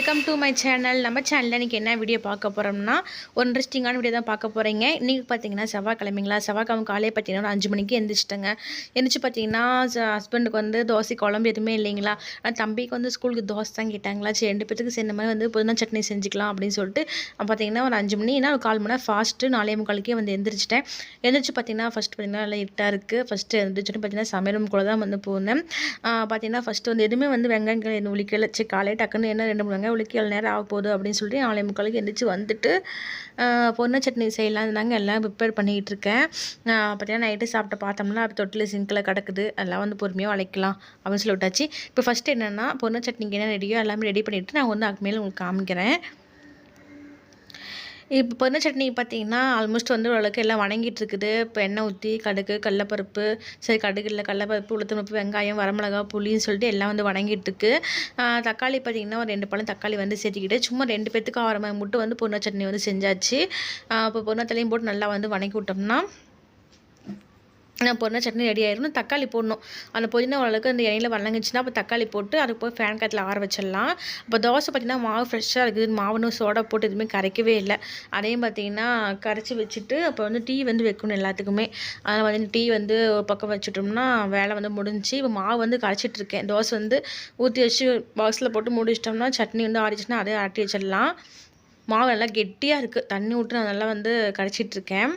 Welcome to my channel நம்ம சேனலில் இன்றைக்கி என்ன வீடியோ பார்க்க போகிறோம்னா ஒரு இன்ட்ரெஸ்டிங்கான வீடியோ தான் பார்க்க போகிறீங்க இன்றைக்கி பார்த்தீங்கன்னா செவ்வாய்க்கிழமைங்களா? செவ்வாய்க்கிழமை காலையே பார்த்தீங்கன்னா ஒரு அஞ்சு மணிக்கு எந்திரிச்சிட்டேங்க. எந்திரிச்சு பார்த்தீங்கன்னா ஹஸ்பண்டுக்கு வந்து தோசை குழம்பு எதுவுமே இல்லைங்களா? ஆனால் தம்பிக்கு வந்து ஸ்கூலுக்கு தோசை தான் கேட்டாங்களா? சரி ரெண்டு பேத்துக்கு சேர்ந்த மாதிரி வந்து புதினா சட்னி செஞ்சுக்கலாம் அப்படின்னு சொல்லிட்டு பார்த்தீங்கன்னா ஒரு அஞ்சு மணினா ஒரு கால் மணி நேரம் ஃபாஸ்ட்டு நாலே முக்காலுக்கே வந்து எந்திரிச்சிட்டேன். எந்திரிச்சு பார்த்தீங்கன்னா ஃபஸ்ட் பார்த்தீங்கன்னா நல்லா இருட்டாக இருக்குது ஃபஸ்ட்டு எந்திரிச்சிட்டு பார்த்தீங்கன்னா சமையல் கூட தான் வந்து போனேன். பார்த்தீங்கன்னா ஃபஸ்ட்டு வந்து எதுவுமே வந்து வெங்காயம் என்ன உளிக்கல. சரி காலையே டக்குன்னு என்ன ரெண்டு மூணு வெங்காயம் உளிக்க நேரம் ஆக போகுது அப்படின்னு சொல்லிட்டு நாளை முக்காலுக்கு எந்திரிச்சு வந்துட்டு பொண்ணை சட்னி செய்யலாம். தாங்க எல்லாம் ப்ரிப்பேர் பண்ணிகிட்டு இருக்கேன். பார்த்தீங்கன்னா நைட்டு சாப்பிட்ட பார்த்தோம்னா அப்போ தொட்டில் சிங்கில் கிடக்குது. எல்லாம் வந்து பொறுமையாக வளைக்கலாம் அப்படின்னு சொல்லி விட்டாச்சு இப்போ ஃபஸ்ட்டு என்னென்னா பொண்ணை சட்னிக்கு என்ன ரெடியோ எல்லாமே ரெடி பண்ணிவிட்டு நான் வந்து அதுக்கு மேலே உங்களுக்கு காமிக்கிறேன். இப்போ பொண்ணு சட்னி பார்த்தீங்கன்னா ஆல்மோஸ்ட் வந்து ஓரளவுக்கு எல்லாம் வணங்கிட்டு இருக்குது இப்போ எண்ணெய் ஊற்றி கடுகு கடலப்பருப்பு சரி கடுகு இல்லை கடலப்பருப்பு உளுத்தம்பருப்பு வெங்காயம் வரமிளகா புளின்னு சொல்லிட்டு எல்லாம் வந்து வணங்கிட்டு இருக்கு தக்காளி பார்த்தீங்கன்னா ஒரு ரெண்டு பழம் தக்காளி வந்து சேர்த்துக்கிட்டு சும்மா ரெண்டு பேத்துக்கு ஆரம்பம் மாதிரி மட்டும் வந்து பொண்ணு சட்னி வந்து செஞ்சாச்சு. இப்போ பொண்ணத்தையும் போட்டு நல்லா வந்து வணங்கி விட்டோம்னா நான் பொண்ணை சட்னி ரெடி ஆயிரும். தக்காளி போடணும். அந்த புதினா ஓரளவுக்கு அந்த எண்ணெயில் வளங்குச்சுன்னா அப்போ தக்காளி போட்டு அதுக்கு போய் ஃபேன் காத்தில் ஆற வச்சிடலாம். இப்போ தோசை பார்த்திங்கன்னா மாவு ஃப்ரெஷ்ஷாக இருக்குது. மாவுன்னு சோடா போட்டு எதுவுமே கரைக்கவே இல்லை. அதையும் பார்த்திங்கன்னா கரைச்சி வச்சுட்டு அப்போ வந்து டீ வந்து வைக்கணும் எல்லாத்துக்குமே. அதில் வந்து டீ வந்து ஒரு பக்கம் வச்சுட்டோம்னா வேலை வந்து முடிஞ்சு இப்போ மாவு வந்து கரைச்சிட்டு இருக்கேன். தோசை வந்து ஊற்றி வச்சு பாக்ஸில் போட்டு முடிச்சிட்டோம்னா சட்னி வந்து ஆறிச்சுன்னா அதே ஆட்டி வச்சிடலாம். மாவு நல்லா கெட்டியாக இருக்குது தண்ணி விட்டு நான் நல்லா வந்து கரைச்சிட்ருக்கேன்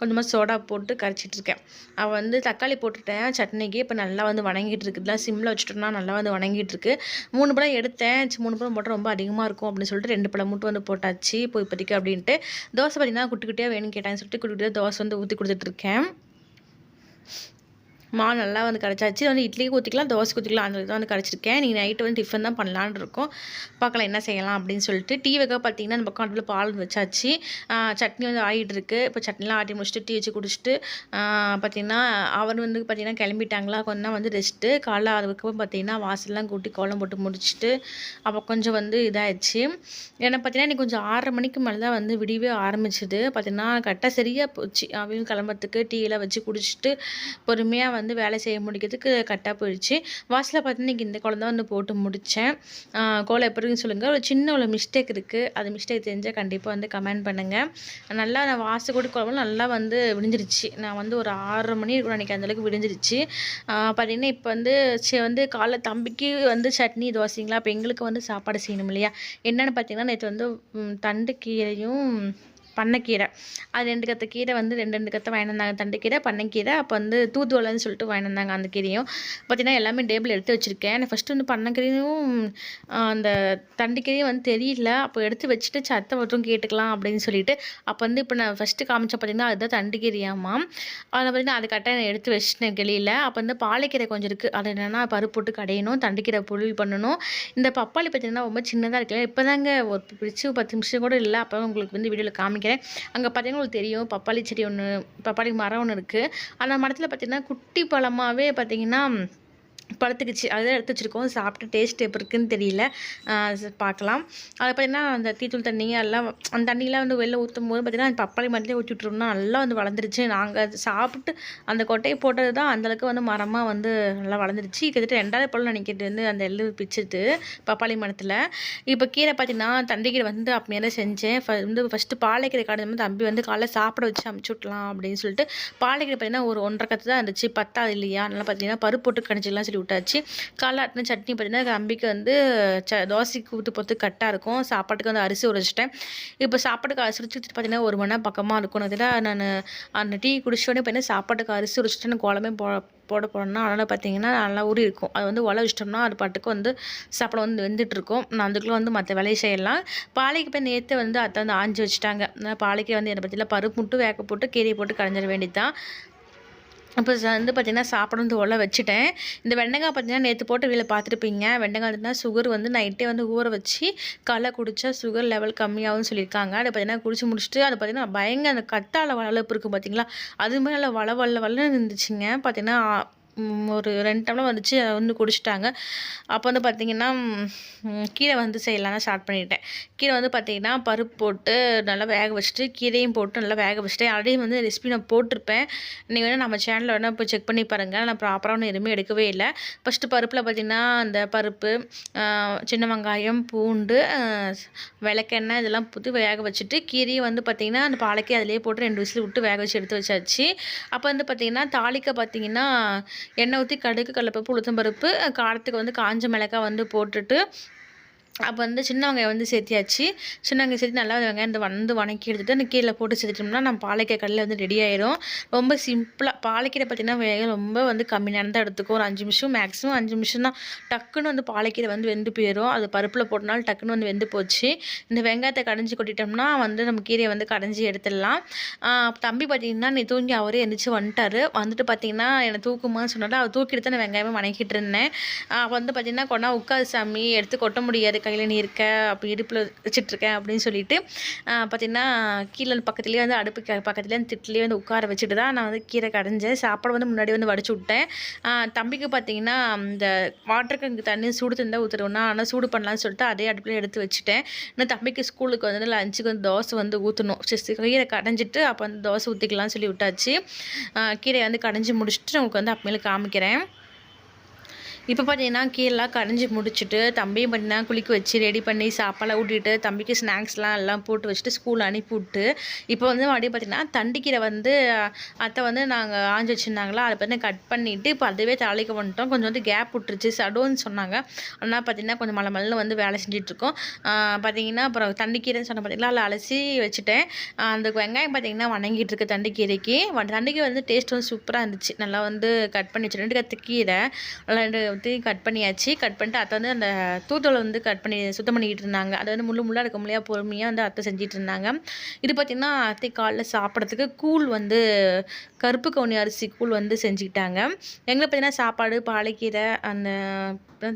கொஞ்சமாக சோடா போட்டு கரைச்சிட்ருக்கேன். அவள் வந்து தக்காளி போட்டுட்டேன். சட்னிக்கு இப்போ நல்லா வந்து வணங்கிட்டு இருக்குதுல சிம்மில் வச்சுட்டோம்னா நல்லா வந்து வணங்கிட்டு இருக்கு மூணு பழம் எடுத்தேன். மூணு பழம் போட்டால் ரொம்ப அதிகமாக இருக்கும் அப்படின்னு சொல்லிட்டு ரெண்டு பழம் மட்டும் வந்து போட்டாச்சு. இப்போ இப்போதைக்கு அப்படின்ட்டு தோசை பார்த்தீங்கன்னா குட்டி குட்டியாக வேணும்னு கேட்டான்னு சொல்லிட்டு குட்டி குட்டியாக தோசை வந்து ஊற்றி கொடுத்துட்ருக்கேன். மாவு நல்லா வந்து கிடச்சாச்சு வந்து இட்லிக்கு ஊற்றிக்கலாம் தோசை ஊற்றிக்கலாம் அந்த தான் வந்து கிடச்சிருக்கேன் நீங்கள் நைட்டு வந்து டிஃபன் தான் பண்ணலான்னு இருக்கோம். பார்க்கலாம் என்ன செய்யலாம் அப்படின்னு சொல்லிட்டு. டீ வைக்க பார்த்தீங்கன்னா அந்த பக்கம் அடுப்பில் பால் வச்சாச்சு. சட்னி வந்து ஆகிட்டுருக்கு இப்போ சட்னிலாம் ஆட்டி முடிச்சுட்டு டீ வச்சு குடிச்சிட்டு பார்த்தீங்கன்னா அவர் வந்து பார்த்தீங்கன்னா கிளம்பிட்டாங்களா? கொஞ்சம் வந்து ரெஸ்ட்டு காலைல அதுக்கப்புறம் பார்த்தீங்கன்னா வாசல்லாம் கூட்டி கோலம் போட்டு முடிச்சுட்டு அப்போ கொஞ்சம் வந்து இதாகிடுச்சு ஏன்னா பார்த்தீங்கன்னா இன்றைக்கி கொஞ்சம் ஆறரை மணிக்கு மேலே தான் வந்து விடியவே ஆரம்பிச்சுது. பார்த்தீங்கன்னா கரெக்டாக சரியாக போச்சு. அவையும் கிளம்புறதுக்கு டீயெல்லாம் வச்சு குடிச்சிட்டு பொறுமையாக வந்து வேலை செய்ய முடிக்கிறதுக்கு கரெக்டாக போயிடுச்சு. வாசலில் பார்த்தீங்கன்னா இந்த குழந்த வந்து போட்டு முடித்தேன் கோலம் எப்படின்னு சொல்லுங்கள் ஒரு சின்ன ஒரு மிஸ்டேக் இருக்குது அது மிஸ்டேக் தெரிஞ்சால் கண்டிப்பாக வந்து கமெண்ட் பண்ணுங்கள் நல்லா நான் வாசல் கூட குழம்பு நல்லா வந்து விடிஞ்சிருச்சு. நான் வந்து ஒரு ஆறரை மணி இருக்கும் அன்றைக்கி அந்தளவுக்கு விடிஞ்சிருச்சு. பார்த்தீங்கன்னா இப்போ வந்து வந்து காலைல தம்பிக்கு வந்து சட்னி தோசைங்களா? இப்போ எங்களுக்கு வந்து சாப்பாடு செய்யணும் இல்லையா? என்னென்னு பார்த்தீங்கன்னா நேற்று வந்து தண்டு கீரையும் பண்ணைக்கீரை. அது ரெண்டு கத்த கீரை வந்து ரெண்டு ரெண்டு கத்தை வாங்கி வந்தாங்க. தண்டுக்கீரை பண்ணைக்கீரை அப்போ வந்து தூதுவலைன்னு சொல்லிட்டு வாங்கி வந்தாங்க அந்த கீரையும். பார்த்தீங்கன்னா எல்லாமே டேபிள் எடுத்து வச்சுருக்கேன். ஃபஸ்ட்டு வந்து பண்ணைக்கீரையும் அந்த தண்டுக்கீரையும் வந்து தெரியல. அப்போ எடுத்து வச்சுட்டு சத்தை மட்டும் கேட்டுக்கலாம் அப்படின்னு சொல்லிட்டு அப்போ வந்து இப்போ நான் ஃபஸ்ட்டு காமிச்ச பார்த்தீங்கன்னா அதுதான் தண்டுக்கீரையாமா அதை பார்த்தீங்கன்னா அது கரெக்டாக நான் எடுத்து வச்சுட்டேன் கிளியில் அப்போ வந்து பாலைக்கீரை கொஞ்சம் இருக்குது அது என்னென்னா பருப்பு போட்டு கடையணும் தண்டுக்கீரை பொருள் பண்ணணும். இந்த பப்பாளி பார்த்தீங்கன்னா ரொம்ப சின்னதாக இருக்குல்ல இப்போ தாங்க ஒரு பிரிச்சு பத்து நிமிஷம் கூட இல்லை. அப்போ உங்களுக்கு வந்து வீடியோவில் காமிக்க நினைக்கிறேன். அங்கே பார்த்தீங்கன்னா உங்களுக்கு தெரியும் பப்பாளி செடி ஒன்று பப்பாளி மரம் ஒன்று இருக்குது அந்த மரத்தில் பார்த்திங்கன்னா குட்டி பழமாகவே பார்த்திங்கன்னா பழுத்துக்குச்சு அதை எடுத்து வச்சுருக்கோம். சாப்பிட்டு டேஸ்ட் எப்படி இருக்குன்னு தெரியல. பார்க்கலாம். அதை பார்த்திங்கன்னா அந்த தீத்தூள் தண்ணி எல்லாம் அந்த தண்ணியெலாம் வந்து வெளில ஊற்றும் போது பார்த்திங்கன்னா அந்த பப்பாளி மரத்துலேயே ஊற்றி விட்ருந்தோம்னா நல்லா வந்து வளர்ந்துருச்சு. நாங்கள் அது சாப்பிட்டு அந்த கொட்டையை போட்டது தான் அந்தளவுக்கு வந்து மரமாக வந்து நல்லா வளர்ந்துருச்சு. கிட்டத்தட்ட ரெண்டாவது பழம் நினைக்கிறது வந்து அந்த எள்ளு பிச்சுது பப்பாளி மரத்தில். இப்போ கீரை பார்த்திங்கன்னா தண்டிக்கீரை வந்து அப்படியே தான் செஞ்சேன். வந்து ஃபஸ்ட்டு பாலைக்கீரை காடு தம்பி வந்து காலைல சாப்பிட வச்சு அமுச்சு விட்லாம் அப்படின்னு சொல்லிட்டு பாலைக்கீரை பார்த்திங்கன்னா ஒரு ஒன்றரை கற்று தான் இருந்துச்சு. பத்தாது இல்லையா? நல்லா பார்த்திங்கன்னா பருப்பு போட்டு கணிச்சிக்கலாம் சொல்லி விட்டாச்சு. காலை ஆட்டின சட்னி பார்த்திங்கன்னா தம்பிக்கு வந்து ச தோசைக்கு ஊற்றி பொறுத்து கட்டாக இருக்கும். சாப்பாட்டுக்கு வந்து அரிசி உரைச்சிட்டேன் இப்போ சாப்பாட்டுக்கு அரிசி உரிச்சு பார்த்திங்கன்னா ஒரு மணி நேரம் பக்கமாக இருக்கும். அதில் நான் அந்த டீ குடிச்சோடனே பார்த்தீங்கன்னா சாப்பாட்டுக்கு அரிசி உரிச்சிட்டு குழம்பே போ போட போனோம்னா அதனால் பார்த்தீங்கன்னா நல்லா ஊறி இருக்கும். அது வந்து உழ வச்சிட்டோம்னா அது பாட்டுக்கு வந்து சாப்பாடு வந்து வெந்துட்டுருக்கும் நான் அதுக்குள்ளே வந்து மற்ற வேலையை செய்யலாம். பாலைக்கு போய் நேற்று வந்து அத்தை வந்து ஆஞ்சு வச்சுட்டாங்க. பாலைக்கு வந்து என்னை பற்றியில் பருப்பு மட்டும் வேக போட்டு கீரையை போட்டு கரைஞ்சிட வேண்டியது தான் இப்போ வந்து பார்த்திங்கன்னா சாப்பிட தோலை வச்சுட்டேன். இந்த வெண்டைக்காய் பார்த்திங்கன்னா நேற்று போட்டு வீட்டில் பார்த்துருப்பீங்க வெண்டைக்காய் இருந்தால் சுகர் வந்து நைட்டே வந்து ஊற வச்சு களை குடித்தா சுகர் லெவல் கம்மியாகும்னு சொல்லியிருக்காங்க. அதை பார்த்திங்கன்னா குடிச்சு முடிச்சுட்டு அது பார்த்திங்கன்னா பயங்கர அந்த கத்தாழ வளர்ப்பு இருக்கும் பார்த்திங்களா அது மாதிரி நல்லா வள வள வளன்னு இருந்துச்சுங்க பார்த்திங்கன்னா ஒரு ரெண்டு டம்ளர் வந்துச்சு அதை வந்து குடிச்சிட்டாங்க. அப்போ வந்து பார்த்திங்கன்னா கீரை வந்து செய்யலாம்னு ஸ்டார்ட் பண்ணிட்டேன். கீரை வந்து பார்த்திங்கன்னா பருப்பு போட்டு நல்லா வேக வச்சுட்டு கீரையும் போட்டு நல்லா வேக வச்சுட்டு ஆல்ரெடி வந்து ரெசிபி நான் போட்டிருப்பேன். நீங்கள் வேணால் நம்ம சேனலில் வேணால் இப்போ செக் பண்ணி பாருங்கள் நான் ப்ராப்பராக ஒன்றும் எதுவுமே எடுக்கவே இல்லை. ஃபஸ்ட்டு பருப்பில் பார்த்திங்கன்னா அந்த பருப்பு சின்ன வெங்காயம் பூண்டு விளக்கெண்ணெய் இதெல்லாம் புத்து வேக வச்சுட்டு கீரையை வந்து பார்த்திங்கன்னா அந்த பாலைக்கு அதிலே போட்டு ரெண்டு விசில் விட்டு வேக வச்சு எடுத்து வச்சாச்சு. அப்போ வந்து பார்த்திங்கன்னா தாளிக்க பார்த்திங்கன்னா எண்ணெய் ஊற்றி கடுகு கடலப்பருப்பு உளுத்தம்பருப்பு காரத்துக்கு வந்து காஞ்ச மிளகாய் வந்து போட்டுட்டு அப்போ வந்து சின்ன வெங்காயம் வந்து சேர்த்தியாச்சு. சின்ன வெங்காயம் சேர்த்து நல்லா வெங்காயம் இந்த வந்து வணக்கி எடுத்துகிட்டு அந்த கீழே போட்டு சேர்த்துட்டோம்னா நம்ம பாலைக்காய் கடையில் வந்து ரெடி ஆயிரும். ரொம்ப சிம்பிளாக பாலைக்கீரை பார்த்திங்கன்னா வேக ரொம்ப வந்து கம்மி நேரம் தான் எடுத்துக்கும். ஒரு அஞ்சு நிமிஷம் மேக்ஸிமம் அஞ்சு நிமிஷம் தான். டக்குன்னு வந்து பாலைக்கீரை வந்து வெந்து போயிடும் அது பருப்பில் போட்டனால டக்குன்னு வந்து வெந்து போச்சு. இந்த வெங்காயத்தை கடைஞ்சி கொட்டிட்டோம்னா வந்து நம்ம கீரையை வந்து கடைஞ்சி எடுத்துடலாம். தம்பி பார்த்தீங்கன்னா நீ தூங்கி அவரே எந்திரிச்சு வந்துட்டாரு. வந்துட்டு பார்த்தீங்கன்னா என்னை தூக்குமான்னு சொன்னால அவர் தூக்கிட்டு தான் நான் வெங்காயமே வணக்கிட்டு இருந்தேன். அப்போ வந்து பார்த்தீங்கன்னா கொண்டா உட்காது சாமி. எடுத்து கொட்ட முடியாது. கையில் நீ இருக்க அப்படி இடுப்பில் வச்சிட்ருக்கேன் அப்படின்னு சொல்லிட்டு பார்த்திங்கன்னா பார்த்தீங்கன்னா கீழே பக்கத்துலேயே வந்து அடுப்பு பக்கத்துலேயே அந்த திட்டிலே வந்து உட்கார வச்சுட்டு தான் நான் வந்து கீரை கடைஞ்சேன். சாப்பாடு வந்து முன்னாடி வந்து வடிச்சு விட்டேன். தம்பிக்கு பார்த்தீங்கன்னா இந்த வாட்டருக்கு டேங்க் தண்ணி சூடு தந்தால் ஊற்றுருவோம்னா ஆனால் சூடு பண்ணலான்னு சொல்லிட்டு அதே அடுப்பில் எடுத்து வச்சுட்டேன். இன்னும் தம்பிக்கு ஸ்கூலுக்கு வந்து லஞ்சுக்கு வந்து தோசை வந்து ஊற்றணும் சரி கீரை கடைஞ்சிட்டு அப்போ வந்து தோசை ஊற்றிக்கலாம்னு சொல்லி விட்டாச்சு. கீரை கீரையை வந்து கடைஞ்சி முடிச்சுட்டு உங்களுக்கு வந்து அப்பமேலே காமிக்கிறேன். இப்போ பார்த்தீங்கன்னா கீழெலாம் கரைஞ்சி முடிச்சுட்டு தம்பியும் பார்த்தீங்கன்னா குளிக்க வச்சு ரெடி பண்ணி சாப்பாடெல்லாம் ஊட்டிட்டு தம்பிக்கு ஸ்நாக்ஸ்லாம் எல்லாம் போட்டு வச்சுட்டு ஸ்கூல் அனுப்பி விட்டு இப்போ வந்து மறுபடியும் பார்த்தீங்கன்னா தண்டிக்கீரை வந்து அத்தை வந்து நாங்கள் ஆஞ்சு வச்சுருந்தாங்களா அதை பார்த்து கட் பண்ணிவிட்டு இப்போ அதுவே தாளிக்க வந்துட்டோம். கொஞ்சம் வந்து கேப் விட்டுருச்சு. சடோன்னு சொன்னாங்க. ஆனால் பார்த்தீங்கன்னா கொஞ்சம் மலை மலையில் வந்து வேலை செஞ்சிட்ருக்கோம் பார்த்தீங்கன்னா அப்புறம் தண்டிக்கீரைன்னு சொன்ன பார்த்தீங்களா அதில் அலசி வச்சுட்டேன். அந்த வெங்காயம் பார்த்தீங்கன்னா வணங்கிட்டு இருக்கு தண்டிக்கீரைக்கு. தண்டிக்கீரை வந்து டேஸ்ட் வந்து சூப்பராக இருந்துச்சு. நல்லா வந்து கட் பண்ணி வச்சு. ரெண்டு கத்து கீரை நல்லா ரெண்டு ஊற்றி கட் பண்ணியாச்சு. கட் பண்ணிட்டு அத்தை வந்து அந்த தூத்தோலை வந்து கட் பண்ணி சுத்தம் பண்ணிக்கிட்டு இருந்தாங்க. அதை வந்து முள்ளு முள்ளாக இருக்க முடியாது பொறுமையாக வந்து அத்தை செஞ்சிட்டு இருந்தாங்க. இது பார்த்திங்கன்னா அத்தை காலைல சாப்பிட்றதுக்கு கூழ் வந்து கருப்பு கவுனி அரிசி கூழ் வந்து செஞ்சுக்கிட்டாங்க. எங்களை பார்த்தீங்கன்னா சாப்பாடு பாலைக்கீரை அந்த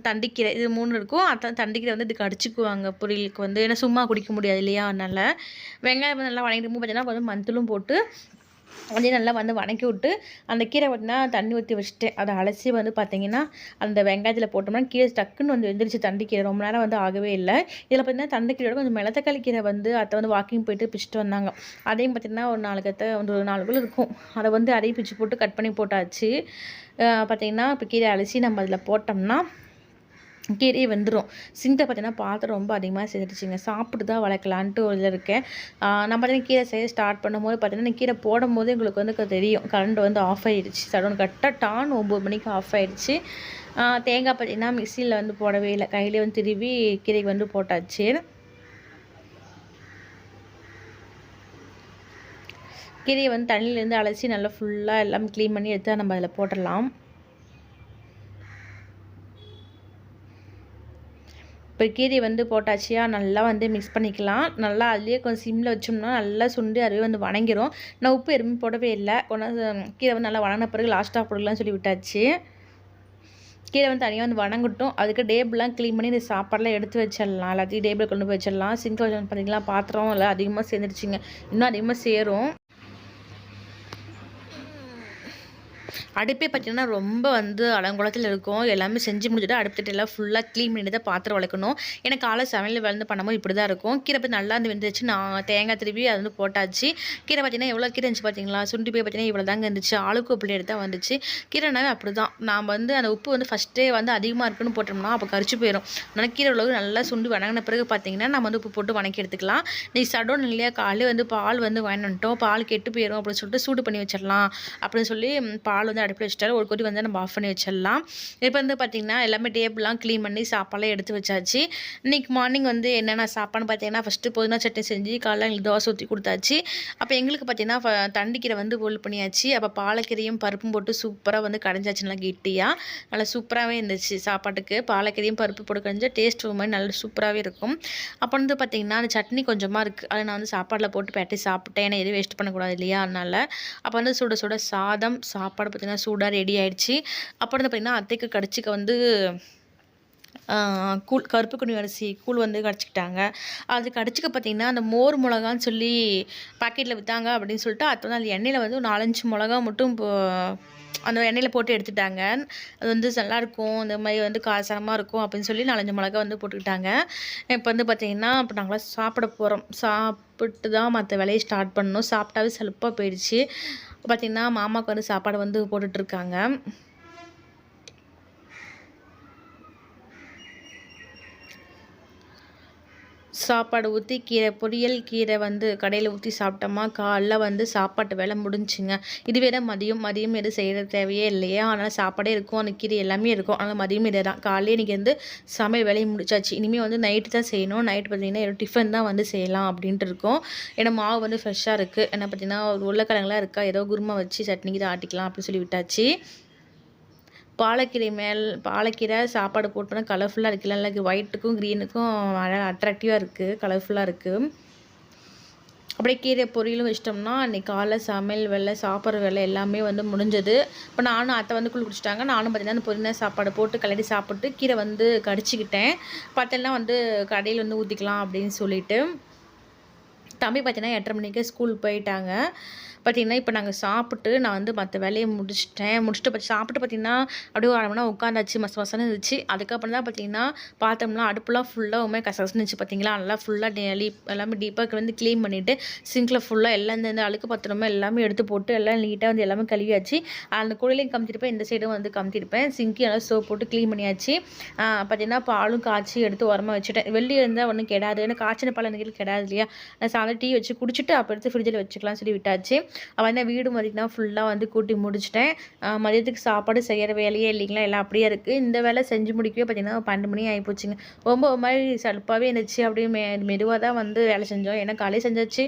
தண்டிக்கீரை இது மூணு இருக்கும். அத்தை தண்டிக்கீரை வந்து இதுக்கு அடிச்சுக்குவாங்க பொரியலுக்கு வந்து. ஏன்னா சும்மா குடிக்க முடியாது இல்லையா அதனால். வெங்காயம் நல்லா நல்லா வணங்கிட்டு பார்த்தீங்கன்னா கொஞ்சம் மஞ்சளும் போட்டு அதையும் நல்லா வந்து வணக்கி விட்டு அந்த கீரை பார்த்தீங்கன்னா தண்ணி ஊற்றி வச்சுட்டு அதை அலசி வந்து பார்த்தீங்கன்னா அந்த வெங்காயத்தில் போட்டோம்னா கீரை டக்குன்னு வந்து வெந்துருச்சு தண்டிக்கீரை ரொம்ப நேரம் வந்து ஆகவே இல்லை. இதில் பார்த்தீங்கன்னா தண்டிக்கீரையோட கொஞ்சம் மிளத்தக்காளி கீரை வந்து அத்தை வந்து வாக்கிங் போயிட்டு பிச்சுட்டு வந்தாங்க. அதையும் பார்த்தீங்கன்னா ஒரு நாலு கத்தை வந்து ஒரு நாலு குள்ள இருக்கும். அதை வந்து அதையும் பிச்சு போட்டு கட் பண்ணி போட்டாச்சு. பார்த்தீங்கன்னா இப்போ கீரை அலசி நம்ம அதில் போட்டோம்னா கீரையே வெந்துடும் சிந்தை பார்த்தீங்கன்னா பாத்திரம் ரொம்ப அதிகமாக சேர்த்துச்சுங்க சாப்பிட்டு தான் வளர்க்கலான்ட்டு ஒரு இதில் இருக்கேன். நான் பார்த்தீங்கன்னா கீரை செய்ய ஸ்டார்ட் பண்ணும்போது பார்த்தீங்கன்னா கீரை போடும் போது எங்களுக்கு வந்து தெரியும். கரண்ட் வந்து ஆஃப் ஆகிடுச்சு சடவுன் கரெக்டாக டான் ஒம்பது மணிக்கு ஆஃப் ஆகிடுச்சு தேங்காய் பார்த்தீங்கன்னா மிக்சியில் வந்து போடவே இல்லை. கையிலே வந்து திருவி கீரைக்கு வந்து போட்டாச்சு. கீரையை வந்து தண்ணியிலேருந்து அலசி நல்லா ஃபுல்லாக எல்லாம் க்ளீன் பண்ணி எடுத்து நம்ம அதில் போட்டுடலாம். இப்போ கீரை வந்து போட்டாச்சியா நல்லா வந்து மிக்ஸ் பண்ணிக்கலாம். நல்லா அதுலேயே கொஞ்சம் சிம்மில் வச்சோம்னா நல்லா சுண்டு அதுவே வந்து வணங்கிடும் நான் உப்பு எதுவுமே போடவே இல்லை. கொண்டாந்து கீரை வந்து நல்லா வணங்கின பிறகு லாஸ்ட்டாக போடலாம்னு சொல்லி விட்டாச்சு. கீரை வந்து தனியாக வந்து வணங்கட்டும். அதுக்கு டேபிள்லாம் க்ளீன் பண்ணி இந்த சாப்பாடெலாம் எடுத்து வச்சிடலாம். எல்லாத்தையும் டேபிள் கொண்டு போய் வச்சிடலாம். சிங்க் வச்சு பார்த்தீங்களா பாத்திரம் எல்லாம் அதிகமாக சேர்ந்துருச்சுங்க. இன்னும் அதிகமாக சேரும். அடுப்பே பார்த்தீங்கன்னா ரொம்ப வந்து அலங்குளத்தில் இருக்கும். எல்லாமே செஞ்சு முடிச்சுட்டு அடுப்பு எல்லாம் ஃபுல்லாக க்ளீன் பண்ணி தான் பாத்திரம் வளர்க்கணும். எனக்கு காலை சமையல் வந்து பண்ணும்போது இப்படி தான் இருக்கும். கீரை பற்றி நல்லா இருந்து வெந்துச்சு நான் தேங்காய் திருப்பி அது வந்து போட்டாச்சு. கீரை பார்த்தீங்கன்னா எவ்வளோ கீரை இருந்துச்சு பார்த்தீங்களா சுண்டி போய் பார்த்தீங்கன்னா இவ்வளோ தாங்க இருந்துச்சு. ஆளுக்கு அப்படி எடுத்தால் வந்துச்சு. கீரைனாவே அப்படி தான் நாம் வந்து அந்த உப்பு வந்து ஃபஸ்ட்டே வந்து அதிகமாக இருக்குன்னு போட்டோம்னா அப்போ கரிச்சு போயிடும் ஆனால் கீரை உலகம் நல்லா சுண்டி வணங்கின பிறகு பார்த்தீங்கன்னா நம்ம வந்து உப்பு போட்டு வணக்கி எடுத்துக்கலாம். நீ சடோன் இல்லையா? காலையில் வந்து பால் வந்து வாங்கிட்டோம் பால் கெட்டு போயிடும் அப்படின்னு சொல்லிட்டு சூடு பண்ணி வச்சிடலாம் அப்படின்னு சொல்லி பால் வந்து அடுப்பில் வச்சுட்டாரு ஒரு கொதி வந்து நம்ம ஆஃப் பண்ணி வச்சிடலாம். இப்போ வந்து பார்த்திங்கன்னா எல்லாமே டேபிள்லாம் க்ளீன் பண்ணி சாப்பாடெல்லாம் எடுத்து வச்சாச்சு. இன்னைக்கு மார்னிங் வந்து என்னென்ன சாப்பாடுன்னு பார்த்தீங்கன்னா ஃபஸ்ட்டு புதினா சட்னி செஞ்சு காலைல எங்களுக்கு தோசை ஊற்றி கொடுத்தாச்சு. அப்போ எங்களுக்கு பார்த்தீங்கன்னா ஃப- தண்டிக்கீரை வந்து போல் பண்ணியாச்சு. அப்போ பாலக்கீரையும் பருப்பும் போட்டு சூப்பராக வந்து கடைஞ்சாச்சு நல்லா கெட்டியாக நல்லா சூப்பராகவே இருந்துச்சு சாப்பாட்டுக்கு. பாலக்கீரையும் பருப்பு போட்டு கடைஞ்சால் டேஸ்ட் ஒரு மாதிரி நல்லா சூப்பராகவே இருக்கும். அப்போ வந்து பார்த்திங்கன்னா அந்த சட்னி கொஞ்சமாக இருக்குது அதை நான் வந்து சாப்பாடில் போட்டு பேட்டி சாப்பிட்டேன். ஏன்னா எதுவும் வேஸ்ட் பண்ணக்கூடாது இல்லையா? அதனால். அப்போ வந்து சுட சுட சாதம் சாப்பாடு பார்த்தீங்கன்னா சூடாக ரெடி ஆகிடுச்சு அப்புறம் வந்து அத்தைக்கு கடிச்சிக்க வந்து கூழ் கருப்பு குனி அரிசி கூழ் வந்து கடிச்சிக்கிட்டாங்க. அது கடிச்சிக்க பார்த்திங்கன்னா அந்த மோர் மிளகான்னு சொல்லி பாக்கெட்டில் விற்றாங்க அப்படின்னு சொல்லிட்டு அத்தை வந்து அந்த எண்ணெயில் வந்து ஒரு நாலஞ்சு மிளகா மட்டும் அந்த எண்ணெயில் போட்டு எடுத்துட்டாங்க. அது வந்து நல்லாயிருக்கும் இந்த மாதிரி வந்து காரசாரமாக இருக்கும் அப்படின்னு சொல்லி நாலஞ்சு மிளகா வந்து போட்டுக்கிட்டாங்க. இப்போ வந்து பார்த்திங்கன்னா இப்போ நாங்களாம் சாப்பிட போகிறோம் சாப்பிட்டு தான் மற்ற வேலையை ஸ்டார்ட் பண்ணணும். சாப்பிட்டாவே செலுப்பாக போயிடுச்சு. பார்த்திங்கன்னா மாமாவுக்கு வந்து சாப்பாடு வந்து போட்டுட்ருக்காங்க சாப்பாடு ஊற்றி கீரை பொரியல் கீரை வந்து கடையில் ஊற்றி சாப்பிட்டோமா? காலைல வந்து சாப்பாட்டு வேலை முடிஞ்சுங்க. இதுவே தான் மதியம். மதியம் எதுவும் செய்கிற தேவையே இல்லையா. அதனால் சாப்பாடே இருக்கும். அந்த கீரை எல்லாமே இருக்கும். ஆனால் மதியம் இதே தான். காலையில் இன்றைக்கி வந்து சமையல் வேலையை முடிச்சாச்சு. இனிமேல் வந்து நைட்டு தான் செய்யணும். நைட் பார்த்திங்கன்னா டிஃபன் தான் வந்து செய்யலாம் அப்படின்ட்டு இருக்கோம். ஏன்னா மாவு வந்து ஃப்ரெஷ்ஷாக இருக்குது என்ன பார்த்திங்கன்னா ஒரு உருளைக்கிழங்குலாம் இருக்கா? ஏதோ குருமா வச்சு சட்னிக்கு தான் ஆட்டிக்கலாம் அப்படின்னு சொல்லி விட்டாச்சு. பாலக்கீரை மேல் பாலக்கீரை சாப்பாடு போட்டோன்னா கலர்ஃபுல்லாக இருக்குல்ல நல்லா ஒயிட்டுக்கும் க்ரீனுக்கும் அழகாக அட்ராக்டிவாக இருக்குது கலர்ஃபுல்லாக இருக்குது அப்படியே கீரை பொரியலும் வச்சிட்டோம்னா அன்றைக்கி காலை சமையல் வேலை சாப்பிட்ற வேலை எல்லாமே வந்து முடிஞ்சது. இப்போ நானும் அத்தை வந்து குழு குடிச்சிட்டாங்க நானும் பார்த்திங்கன்னா அந்த பொரியல் சாப்பாடு போட்டு கலடி சாப்பிட்டு கீரை வந்து கடிச்சிக்கிட்டேன். பார்த்தெல்லாம் வந்து கடையில் வந்து ஊற்றிக்கலாம் அப்படின்னு சொல்லிட்டு. தம்பி பார்த்தீங்கன்னா எட்டரை மணிக்கு ஸ்கூல் போயிட்டாங்க. பார்த்திங்கன்னா இப்போ நாங்கள் சாப்பிட்டு நான் வந்து மற்ற வேலையை முடிச்சிட்டேன். முடிச்சுட்டு பார்த்து சாப்பிட்டு பார்த்திங்கன்னா அப்படியே அரை மணி உட்காந்தாச்சு மச மசன்னு இருந்துச்சு. அதுக்கப்புறம் தான் பார்த்திங்கன்னா பார்த்தோம்னா அடுப்புலாம் ஃபுல்லாக உண்மை கசகசன்னு இருந்துச்சு பார்த்தீங்களா நல்லா ஃபுல்லாக டெய்லி எல்லாமே டீப்பாக வந்து க்ளீன் பண்ணிவிட்டு சிங்கில் ஃபுல்லாக எல்லாம் இந்த அழுக்கு பத்திரமா எல்லாமே எடுத்து போட்டு எல்லாம் நீட்டாக வந்து எல்லாமே கழுவியாச்சு. அந்த குழிலையும் கமுத்திருப்பேன் இந்த சைடும் வந்து கமுத்திருப்பேன். சிங்கி நல்லா சோப் போட்டு க்ளீன் பண்ணியாச்சு. பார்த்திங்கன்னா பாலும் காய்ச்சி எடுத்து உரமாக வச்சுட்டேன். வெளியே இருந்தால் ஒன்றும் கெடாது. ஏன்னா காய்ச்சின பால் எனக்கு கெடாது இல்லையா? சாயந்தரம் டீ வச்சு குடிச்சிட்டு அப்போ எடுத்து ஃப்ரிட்ஜில் வச்சுக்கலாம் சொல்லி விட்டாச்சு. அவன் வீடு மாதிரினா ஃபுல்லாக வந்து கூட்டி முடிச்சிட்டேன். மதியத்துக்கு சாப்பாடு செய்கிற வேலையே இல்லைங்களா? எல்லாம் அப்படியே இருக்குது இந்த வேலை செஞ்சு முடிக்கவே பார்த்திங்கன்னா பன்னெண்டு மணி ஆகிப்போச்சுங்க ரொம்ப ஒரு மாதிரி சலுப்பாகவே இருந்துச்சு. அப்படியே மெ மெதுவாக தான் வந்து வேலை செஞ்சோம். ஏன்னா காலையில் செஞ்சாச்சு.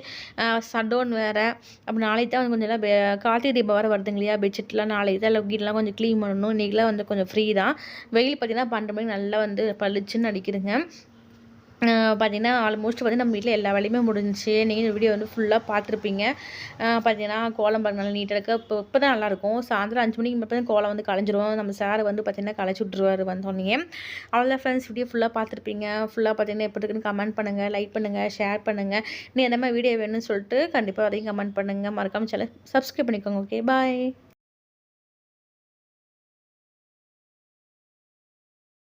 சண்டோன் வேறு. அப்போ நாளைக்கு தான் வந்து கொஞ்சம் எல்லாம் கார்த்திகை தீபம் வர வருதுங்க இல்லையா? பெட்ஷீட்லாம் நாளைக்கு தான் வீடெலாம் கொஞ்சம் க்ளீன் பண்ணணும். இன்றைக்கெலாம் வந்து கொஞ்சம் ஃப்ரீ தான். வெயில் பார்த்திங்கன்னா பன்னெண்டு மணிக்கு நல்லா வந்து பளிச்சுன்னு அடிக்குதுங்க. பார்த்தீங்கன்னா ஆல்மோஸ்ட் வந்து நம்ம வீட்டில் எல்லா வேலையுமே முடிஞ்சிச்சு. நீங்கள் வீடியோ வந்து ஃபுல்லாக பார்த்துருப்பீங்க பார்த்தீங்கன்னா கோலம் பண்ண நல்லா நீட்டாக இருக்குது இப்போ இப்போ தான் நல்லாயிருக்கும் சாயந்தரம் அஞ்சு மணிக்கு மட்டும் தான் கோலம் வந்து கலைஞ்சிரும். நம்ம சார் வந்து பார்த்திங்கன்னா களைச்சி விட்ருவார் வந்தோடனே. அவ்வளோ ஃப்ரெண்ட்ஸ் வீடியோ ஃபுல்லாக பார்த்துருப்பீங்க ஃபுல்லாக பார்த்தீங்கன்னா எப்படி இருக்குன்னு கமெண்ட் பண்ணுங்கள் லைக் பண்ணுங்கள் ஷேர் பண்ணுங்கள் நீ எந்த மாதிரி வீடியோ வேணும்னு சொல்லிட்டு கண்டிப்பாக வரையும் கமெண்ட் பண்ணுங்கள் மறக்காமல் சேனல் சப்ஸ்கிரைப் பண்ணிக்கோங்க ஓகே பாய்